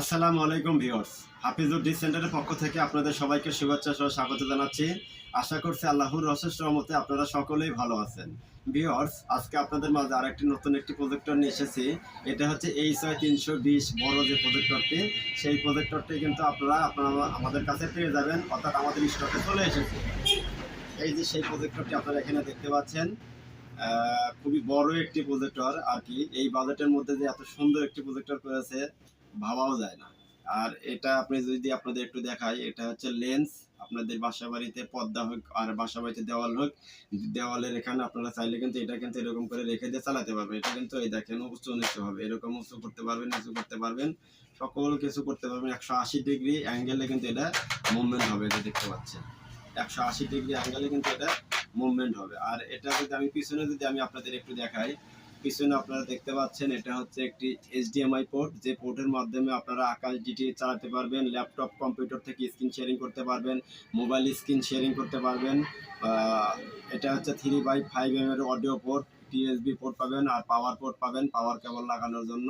আসসালামু আলাইকুম ভিউয়ার্স। হাফিজুদ্দিন সেন্টারের পক্ষ থেকে আপনাদের সবাইকে শুভেচ্ছা সহ স্বাগত জানাচ্ছি। আশা করছি আল্লাহর অশেষ রহমতে আপনারা সকলেই ভালো আছেন। ভিউয়ার্স, আজকে আপনাদের মাঝে আরেকটি নতুন একটি প্রজেক্টর নিয়ে এসেছি। এটা হচ্ছে এইচ ওয়াই তিনশো বিশ বড় যে প্রজেক্টরটি সেই প্রজেক্টরটি কিন্তু আপনারা আপনারা আমাদের কাছে পেয়ে যাবেন, অর্থাৎ আমাদের স্টকে চলে এসেছে। এই যে সেই প্রজেক্টরটি আপনারা এখানে দেখতে পাচ্ছেন খুবই বড় একটি প্রজেক্টর আর কি। এই বাজেটের মধ্যে যে এত সুন্দর একটি প্রজেক্টর করেছে ভাবাও যায় না। আর এটা আপনি যদি আপনাদের একটু দেখাই, এটা হচ্ছে লেন্স আপনাদের বাসা বাড়িতে পর্দা হোক আর বাসা বাড়িতে দেওয়াল হোক, দেওয়ালের এখানে আপনারা চাইলে কিন্তু এটা কিন্তু এরকম করে রেখে দিয়ে চালাতে পারবেন। এটা কিন্তু এই দেখেন উঁচু নিচু হবে, এরকম উঁচু করতে পারবেন, নিচু করতে পারবেন। সকল কিছু করতে পারবেন। একশো আশি ডিগ্রি অ্যাঙ্গেলে কিন্তু এটা মুভমেন্ট হবে, এটা দেখতে পাচ্ছেন। একশো আশি ডিগ্রি অ্যাঙ্গেলে কিন্তু এটা মুভমেন্ট হবে। আর এটা যদি আমি পিছনে যদি আমি আপনাদের একটু দেখাই পিছনে আপনারা দেখতে পাচ্ছেন, এটা হচ্ছে একটি এইচডিএমআই পোর্ট যে পোর্টের মাধ্যমে আপনারা আকাশ ডিটি চালাতে পারবেন ল্যাপটপ কম্পিউটার থেকে স্ক্রিন শেয়ারিং করতে পারবেন মোবাইল স্ক্রিন শেয়ারিং করতে পারবেন। এটা হচ্ছে থ্রি বাই ফাইভ এম এর অডিও পোর্ট টিএসবি পোর্ট পাবেন আর পাওয়ার পোর্ট পাবেন পাওয়ার কেবল লাগানোর জন্য।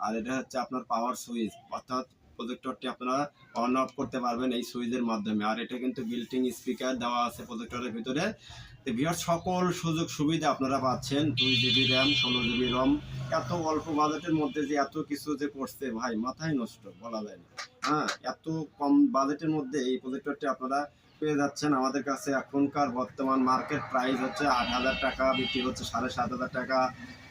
আর এটা হচ্ছে আপনার পাওয়ার সুইচ অর্থাৎ প্রজেক্টরটি আপনারা অন অফ করতে পারবেন এই সুইচের মাধ্যমে। আর এটা কিন্তু বিল্টিং স্পিকার দেওয়া আছে প্রজেক্টরের ভিতরে। তো সকল সুযোগ সুবিধা আপনারা পাচ্ছেন। দুই জিবি র্যাম ষোলো জিবি রম এত অল্প বাজেটের মধ্যে যে এত কিছু যে করছে, ভাই, মাথায় নষ্ট, বলা যায় না। হ্যাঁ এত কম বাজেটের মধ্যে এই প্রজেক্টরটি আপনারা পেয়ে যাচ্ছেন আমাদের কাছে এখনকার বর্তমান মার্কেট প্রাইস হচ্ছে আট হাজার টাকা বিক্রি হচ্ছে সাড়ে সাত হাজার টাকা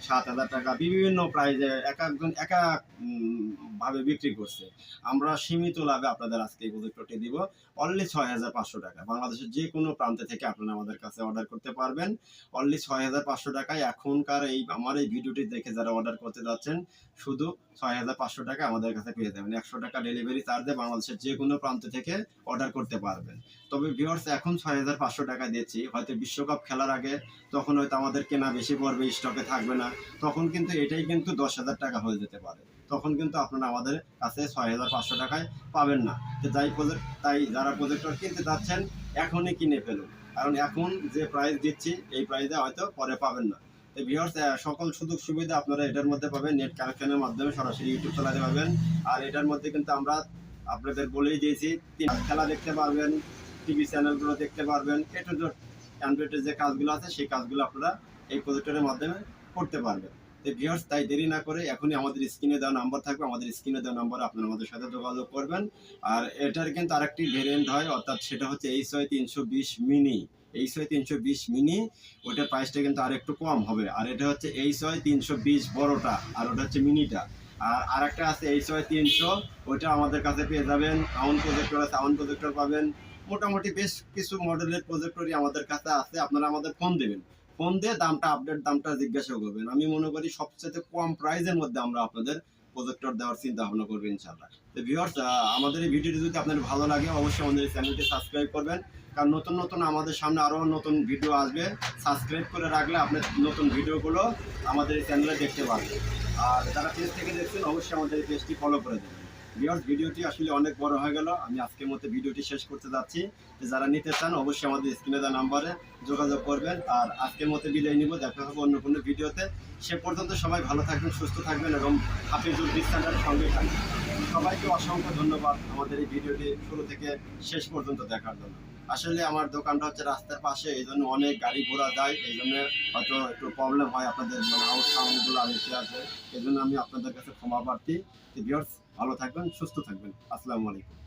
সাত হাজার টাকা বিভিন্ন প্রাইজে এক একজন এক এক উম, ভাবে বিক্রি করছে। আমরা সীমিত লাভে আপনাদের আজকে এই প্রজেক্টরটি দিব। অনলি ছয় হাজার পাঁচশো টাকা। বাংলাদেশের যে কোনো প্রান্তে থেকে আপনারা আমাদের কাছে অর্ডার করতে পারবেন। অনলি ছয় হাজার পাঁচশো টাকায় এখনকার এই আমার এই ভিডিওটি দেখে যারা অর্ডার করতে যাচ্ছেন শুধু ছয় হাজার পাঁচশো টাকা আমাদের কাছে পেয়ে যাবেন। একশো টাকা ডেলিভারি চার্জে বাংলাদেশের যে কোনো প্রান্ত থেকে অর্ডার করতে পারবেন। তবে ভিউয়ার্স এখন ছয় হাজার পাঁচশো টাকা দিচ্ছি হয়তো বিশ্বকাপ খেলার আগে তখন হয়তো আমাদের কেনা বেশি পড়বে স্টকে থাকবে না। তখন কিন্তু এটাই কিন্তু দশ হাজার টাকা হয়ে যেতে পারে। তখন কিন্তু আপনারা আমাদের কাছে ছয় হাজার পাঁচশো টাকায় পাবেন না। তো যাই প্রজেক্ট তাই যারা প্রজেক্টর কিনতে চাচ্ছেন, এখনই কিনে ফেলুন। কারণ এখন যে প্রাইস দিচ্ছি, এই প্রাইসে হয়তো পরে পাবেন না। তো সকল সুযোগ সুবিধা আপনারা এটার মধ্যে পাবেন। নেট কানেকশনের মাধ্যমে সরাসরি ইউটিউব চালাতে পারবেন। আর এটার মধ্যে কিন্তু আমরা আপনাদের বলেই দিয়েছি খেলা দেখতে পারবেন। টিভি চ্যানেলগুলো দেখতে পারবেন। এ এটা অ্যান্ড্রয়েডের যে কাজগুলো আছে, সেই কাজগুলো আপনারা এই প্রজেক্টরের মাধ্যমে করতে পারবেন। তো ভিউয়ার্স তাই দেরি না করে এখনই আমাদের স্ক্রিনে দেওয়া নাম্বার থাকবে, আমাদের স্ক্রিনে দেওয়া নাম্বার আপনারা আমাদের সাথে যোগাযোগ করবেন। আর এটার কিন্তু আরেকটি ভেরিয়েন্ট হয়, অর্থাৎ সেটা হচ্ছে এইচ ওয়াই তিনশো বিশ মিনি এইচ ওয়াই তিনশো বিশ মিনি ওটার প্রাইসটা কিন্তু আর একটু কম হবে। আর এটা হচ্ছে এইচ ওয়াই তিনশো বিশ বড়টা, আর ওটা হচ্ছে মিনিটা আর আরেকটা আছে এইচ ওয়াই তিনশো ওইটা আমাদের কাছে পেয়ে যাবেন। সাউন্ড প্রজেক্টর সাউন্ড প্রজেক্টর পাবেন। মোটামুটি বেশ কিছু মডেলের প্রজেক্টরই আমাদের কাছে আছে, আপনারা আমাদের ফোন দেবেন। ফোন দিয়ে দামটা আপডেট দামটা জিজ্ঞাসা করবেন। আমি মনে করি সবচেয়ে কম প্রাইজের মধ্যে আমরা আপনাদের প্রজেক্টর দেওয়ার চিন্তা ভাবনা করব ইনশাল্লাহ তো ভিউয়ার্স আমাদের এই ভিডিওটি যদি আপনাদের ভালো লাগে, অবশ্যই আমাদের এই চ্যানেলটি সাবস্ক্রাইব করবেন। কারণ নতুন নতুন আমাদের সামনে আরও নতুন ভিডিও আসবে সাবস্ক্রাইব করে রাখলে আপনি নতুন ভিডিওগুলো আমাদের এই চ্যানেলে দেখতে পারবেন আর যারা পেজ থেকে দেখছেন, অবশ্যই আমাদের এই পেজটি ফলো করে দেবেন। ভিউয়ার্স ভিডিওটি আসলে অনেক বড় হয়ে গেল। আমি আজকের মতো ভিডিওটি শেষ করতে যাচ্ছি। যারা নিতে চান, অবশ্যই আমাদের স্ক্রিনে দেওয়া নাম্বারে যোগাযোগ করবেন। আর আজকের মতো বিদায় নিব। দেখা হবে অন্য কোনো ভিডিওতে। সে পর্যন্ত সবাই ভালো থাকবেন, সুস্থ থাকবেন এবং হাফিজুল ইসলামের সঙ্গে থাকবেন। সবাইকে অসংখ্য ধন্যবাদ। আমাদের এই ভিডিওটি শুরু থেকে শেষ পর্যন্ত দেখার জন্য। আসলে আমার দোকানটা হচ্ছে রাস্তার পাশে, এই জন্য অনেক গাড়ি ঘোড়া যায়, এই জন্য হয়তো একটু প্রবলেম হয় আপনাদের মানে আউট সাউন্ডগুলো বেশি আছে, এই জন্য আমি আপনাদের কাছে ক্ষমা প্রার্থী। ভালো থাকবেন, সুস্থ থাকবেন। আসসালামু আলাইকুম।